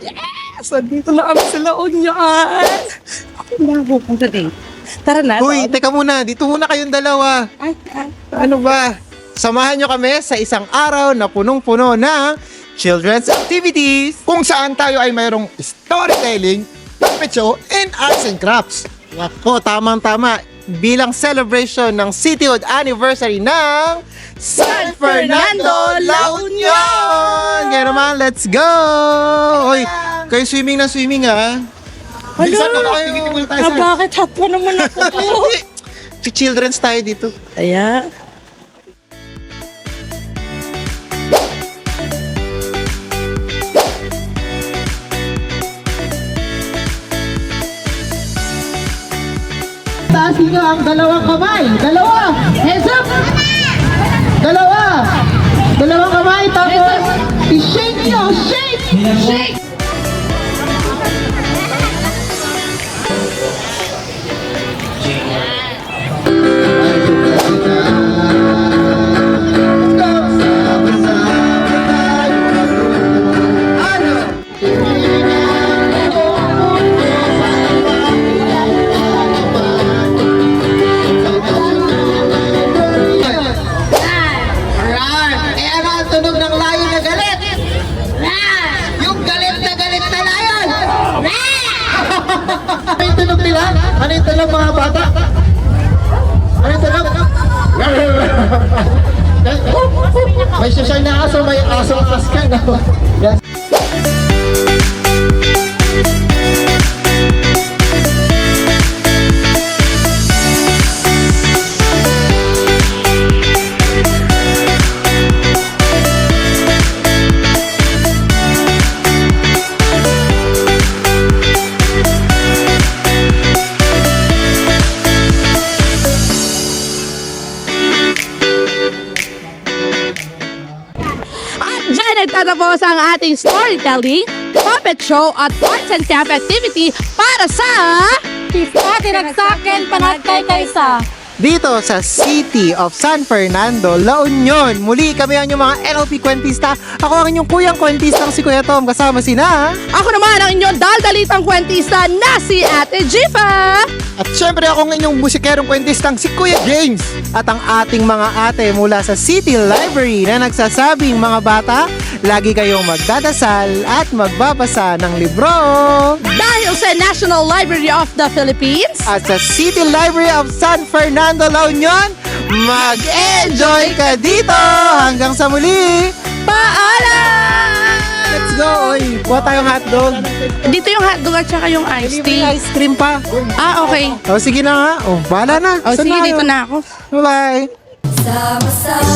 Yes! Nandito na kami sa La Union! Ako na pupunta din. Tara na. Uy, teka muna. Dito muna kayong dalawa. Ay, ay. Ano ba? Samahan nyo kami sa isang araw na punong-puno ng children's activities kung saan tayo ay mayroong storytelling, puppet show, and arts and crafts. Ako, tamang-tama. Bilang celebration ng cityhood anniversary ng San Fernando, La Union! Kaya naman, let's go! Uy, kayo swimming na swimming ah. Bilisan mo na kayo. Tayo, Ah, sir. bakit hot pa naman ako? Children's tayo dito. Kaya, Taasin nyo ang dalawang kamay. Dalawa. Hands up. Dalawa. Dalawang kamay. Tapos, i-shake nyo. Shake. Shake. Ano yung tunog nila? Ano yung tunog mga bata? Ano yung tunog? may social na aso, may aso as ka. No? Yes. Nagtatapos ang ating storytelling, puppet show at arts and craft activity para sa... Pista, tinagsakin, pangatay kaysa. Dito sa City of San Fernando, La Union. Muli kami ang inyong mga NLP kwentista. Ako ang inyong kuyang kwentistang si Kuya Tom kasama sina. Ako naman ang inyong daldalitang kwentista na si Ate Jifa. At syempre ako ang inyong musikerong kwentistang si Kuya James. At ang ating mga ate mula sa City Library na nagsasabing mga bata, lagi kayong magdadasal at magbabasa ng libro. Dahil sa National Library of the Philippines, At sa City Library of San Fernando, La Union, mag-enjoy ka dito! Hanggang sa muli! paalam! Let's go! Oy, kuha tayong hotdog. Dito yung hotdog at saka yung iced May tea. ice cream pa. Ah, okay. O, sige na nga. O, bahala na. O Saan sige, tayo? dito na ako. Bye-bye. Sama-sama